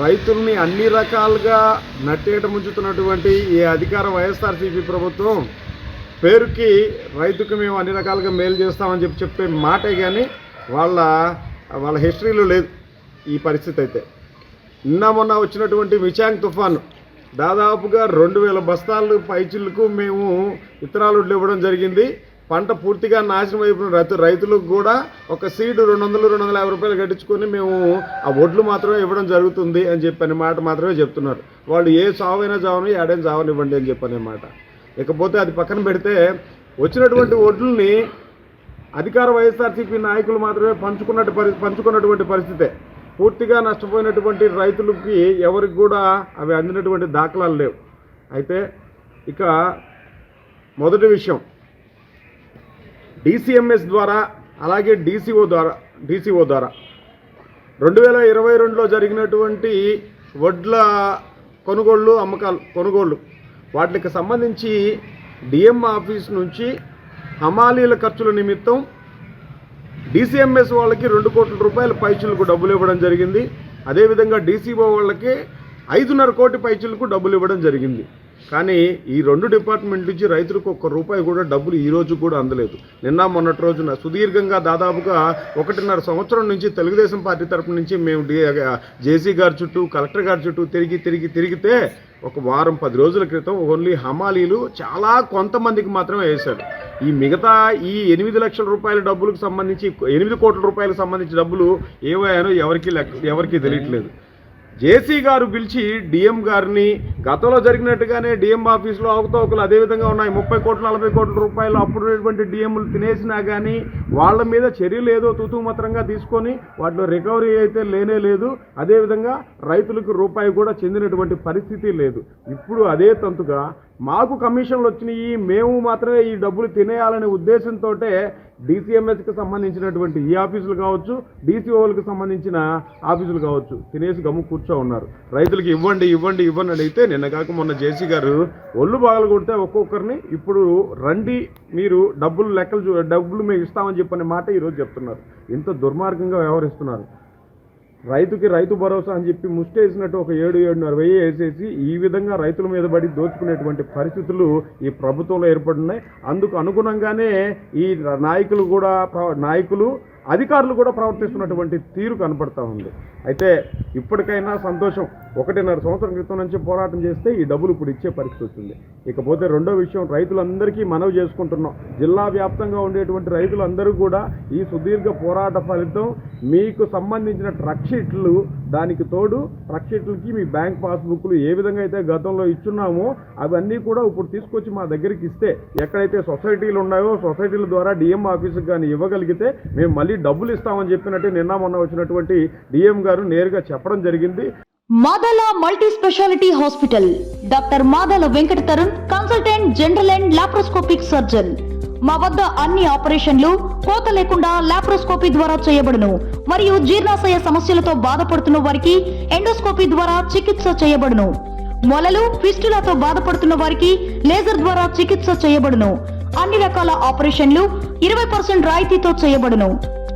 రైతుల్ని అన్ని రకాలుగా నట్టేట ముంచుతున్నటువంటి ఈ అధికార వైఎస్ఆర్సీపీ ప్రభుత్వం పేరుకి రైతుకు మేము అన్ని రకాలుగా మేలు చేస్తామని చెప్పి చెప్పే మాటే కానీ వాళ్ళ వాళ్ళ హిస్టరీలో లేదు ఈ పరిస్థితి అయితే. నిన్న మొన్న వచ్చినటువంటి విచాంగ్ తుఫాను దాదాపుగా రెండు వేల బస్తాలు పైచిళ్ళకు మేము విత్తనాలు ఇవ్వడం జరిగింది. పంట పూర్తిగా నాశనం అయిపోయిన రైతు రైతులకు కూడా ఒక సీడ్ రెండు వందలు రెండు వందల యాభై రూపాయలు కట్టించుకొని మేము ఆ ఒడ్లు మాత్రమే ఇవ్వడం జరుగుతుంది అని చెప్పని మాట మాత్రమే చెప్తున్నారు. వాళ్ళు ఏ చావైనా చావని ఏడైనా చావనివ్వండి అని చెప్పనే మాట. ఇకపోతే అది పక్కన పెడితే వచ్చినటువంటి ఒడ్లని అధికార వైఎస్ఆర్సీపీ నాయకులు మాత్రమే పంచుకున్నట్టు పరి పంచుకున్నటువంటి పరిస్థితే. పూర్తిగా నష్టపోయినటువంటి రైతులకి ఎవరికి కూడా అవి అందినటువంటి దాఖలాలు లేవు. అయితే ఇక మొదటి విషయం. డిసిఎంఎస్ ద్వారా అలాగే డీసీఓ ద్వారా డీసీఓ ద్వారా. రెండు వేల ఇరవై రెండులో జరిగినటువంటి వడ్ల కొనుగోళ్ళు అమ్మకాలు కొనుగోళ్ళు. వాటికి సంబంధించి డిఎం ఆఫీస్ నుంచి హమాలీల ఖర్చుల నిమిత్తం డీసీఎంఎస్ వాళ్ళకి రెండు కోట్ల రూపాయల పైచులకు డబ్బులు ఇవ్వడం జరిగింది. అదేవిధంగా డీసీఓ వాళ్ళకి ఐదున్నర కోటి పైచులకు డబ్బులు ఇవ్వడం జరిగింది. కానీ ఈ రెండు డిపార్ట్మెంట్ నుంచి రైతులకు ఒక్క రూపాయి కూడా డబ్బులు ఈ రోజు కూడా అందలేదు. నిన్న మొన్నటి రోజున సుదీర్ఘంగా దాదాపుగా ఒకటిన్నర సంవత్సరం నుంచి తెలుగుదేశం పార్టీ తరపు నుంచి మేము జేసీ గారి చుట్టూ కలెక్టర్ గారి చుట్టూ తిరిగి తిరిగి తిరిగితే ఒక వారం పది రోజుల క్రితం ఓన్లీ హమాలీలు చాలా కొంతమందికి మాత్రమే వేశాడు ఈ మిగతా ఈ ఎనిమిది లక్షల రూపాయల డబ్బులకు సంబంధించి ఎనిమిది కోట్ల రూపాయలకు సంబంధించి డబ్బులు ఏవయ్యానో ఎవరికి లెక్క ఎవరికి తెలియట్లేదు. జేసీ గారు పిలిచి డిఎం గారిని గతంలో జరిగినట్టుగానే డిఎం ఆఫీస్లో అవకతవకలు అదేవిధంగా ఉన్నాయి. ముప్పై కోట్ల నలభై కోట్ల రూపాయలు అప్పుడున్నటువంటి డిఎంలు తినేసినా కానీ వాళ్ళ మీద చర్యలు ఏదో తుతుమత్రంగా తీసుకొని వాటిలో రికవరీ అయితే లేనే లేదు. అదేవిధంగా రైతులకు రూపాయి కూడా చెందినటువంటి పరిస్థితి లేదు. ఇప్పుడు అదే తంతుగా మాకు కమిషన్లు వచ్చినాయి మేము మాత్రమే ఈ డబ్బులు తినేయాలనే ఉద్దేశంతో డీసీఎంఎస్కి సంబంధించినటువంటి ఈ ఆఫీసులు కావచ్చు డీసీఓలకు సంబంధించిన ఆఫీసులు కావచ్చు. తినేసి గమ్ము కూర్చో ఉన్నారు. రైతులకు ఇవ్వండి ఇవ్వండి ఇవ్వండి అడిగితే అయితే నిన్న కాక మొన్న జేసీ గారు ఒళ్ళు బాగలు కొడితే ఒక్కొక్కరిని ఇప్పుడు రండి మీరు డబ్బులు లెక్కలు చూ డబ్బులు మేము ఇస్తామని చెప్పనే మాట ఈరోజు చెప్తున్నారు. ఇంత దుర్మార్గంగా వ్యవహరిస్తున్నారు. రైతుకి రైతు భరోసా అని చెప్పి ముష్టేసినట్టు ఒక ఏడు ఏడున్నర వెయ్యి వేసేసి ఈ విధంగా రైతుల మీద పడి దోచుకునేటువంటి పరిస్థితులు ఈ ప్రభుత్వంలో ఏర్పడున్నాయి. అందుకు అనుగుణంగానే ఈ నాయకులు కూడా నాయకులు అధికారులు కూడా ప్రవర్తిస్తున్నటువంటి తీరు కనపడతా ఉంది. అయితే ఇప్పటికైనా సంతోషం. ఒకటిన్నర సంవత్సరం క్రితం నుంచి పోరాటం చేస్తే ఈ డబ్బులు ఇప్పుడు ఇచ్చే పరిస్థితి వచ్చింది. ఇకపోతే రెండో విషయం రైతులందరికీ మనవి చేసుకుంటున్నాం. జిల్లా వ్యాప్తంగా ఉండేటువంటి రైతులందరూ కూడా ఈ సుదీర్ఘ పోరాట ఫలితం మీకు సంబంధించిన ట్రక్ షీట్లు దానికి తోడు ట్రక్ షీట్లకి మీ బ్యాంక్ పాస్బుక్లు ఏ విధంగా అయితే గతంలో ఇచ్చున్నామో అవన్నీ కూడా ఇప్పుడు తీసుకొచ్చి మా దగ్గరికి ఇస్తే ఎక్కడైతే సొసైటీలు ఉన్నాయో సొసైటీల ద్వారా డిఎం ఆఫీస్కి కానీ ఇవ్వగలిగితే మేము మళ్ళీ డబ్బులు ఇస్తామని చెప్పినట్టు నిన్న మొన్న వచ్చినటువంటి డిఎం గారు నేరుగా చెప్పడం జరిగింది. Madala multi speciality hospital. Doctor Madala Venkata Tarun consultant general and laparoscopic surgeon. మా వద్ద అన్ని ఆపరేషన్లు కోత లేకుండా లాప్రోస్కోపీ ద్వారా చేయబడును. మరియు జీర్ణాశయ సమస్యలతో బాధపడుతున్న వారికి ఎండోస్కోపీ ద్వారా చికిత్స చేయబడును. మొలలు ఫిస్టులతో బాధపడుతున్న వారికి లేజర్ ద్వారా చికిత్స చేయబడును. అన్ని రకాల ఆపరేషన్లు ఇరవై పర్సెంట్ రాయితీతో చేయబడును.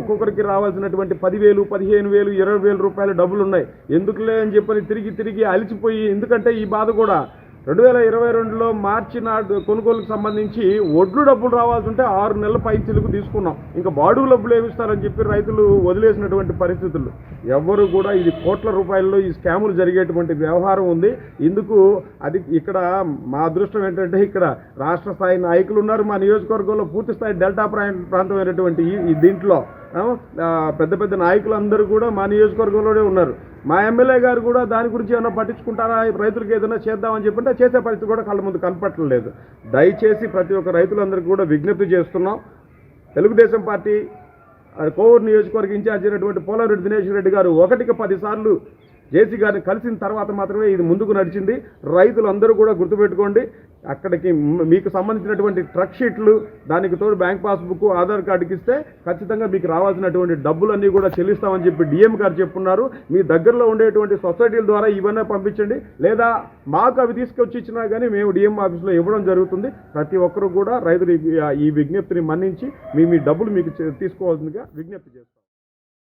ఒక్కొక్కరికి రావాల్సినటువంటి పదివేలు పదిహేను వేలు ఇరవై వేల రూపాయల డబ్బులు ఉన్నాయి ఎందుకులే అని చెప్పని తిరిగి తిరిగి అలిచిపోయి ఎందుకంటే ఈ బాధ కూడా రెండు వేల ఇరవై రెండులో మార్చి నాడు కొనుగోలుకు సంబంధించి ఒడ్లు డబ్బులు రావాల్సి ఉంటే ఆరు నెలల పై చిలుకు తీసుకున్నాం. ఇంకా బాడుగు డబ్బులు ఏమిస్తారని చెప్పి రైతులు వదిలేసినటువంటి పరిస్థితులు. ఎవ్వరు కూడా ఇది కోట్ల రూపాయల్లో ఈ స్కాములు జరిగేటువంటి వ్యవహారం ఉంది. ఇందుకు అది ఇక్కడ మా అదృష్టం ఏంటంటే ఇక్కడ రాష్ట్ర స్థాయి నాయకులు ఉన్నారు. మా నియోజకవర్గంలో పూర్తి స్థాయి డెల్టా ప్రాంతం అయినటువంటి ఈ దీంట్లో పెద్ద పెద్ద నాయకులు అందరూ కూడా మా నియోజకవర్గంలోనే ఉన్నారు. మా ఎమ్మెల్యే గారు కూడా దాని గురించి ఏమైనా పట్టించుకుంటారా? రైతులకు ఏదైనా చేద్దామని చెప్పంటే చేసే పరిస్థితి కూడా కళ్ళ ముందు కనపట్టలేదు దయచేసి ప్రతి ఒక్క రైతులందరికీ కూడా విజ్ఞప్తి చేస్తున్నాం. తెలుగుదేశం పార్టీ ఆ కోవూరు నియోజకవర్గ ఇన్ఛార్జ్ అయినటువంటి పోలారెడ్డి దినేష్ రెడ్డి గారు ఒకటికి పదిసార్లు జేసీ గారిని కలిసిన తర్వాత మాత్రమే ఇది ముందుకు నడిచింది. రైతులందరూ కూడా గుర్తుపెట్టుకోండి అక్కడికి మీకు సంబంధించినటువంటి ట్రక్ షీట్లు దానికి తోడు బ్యాంక్ పాస్బుక్ ఆధార్ కార్డుకి ఇస్తే ఖచ్చితంగా మీకు రావాల్సినటువంటి డబ్బులన్నీ కూడా చెల్లిస్తామని చెప్పి డిఎం గారు చెప్పున్నారు. మీ దగ్గరలో ఉండేటువంటి సొసైటీల ద్వారా ఇవన్నీ పంపించండి. లేదా మాకు అవి తీసుకొచ్చి ఇచ్చినా కానీ మేము డిఎం ఆఫీస్లో ఇవ్వడం జరుగుతుంది. ప్రతి ఒక్కరూ కూడా రైతులు ఈ- విజ్ఞప్తిని మన్నించి మీ మీ డబ్బులు మీకు తీసుకోవాల్సిందిగా విజ్ఞప్తి చేస్తాం.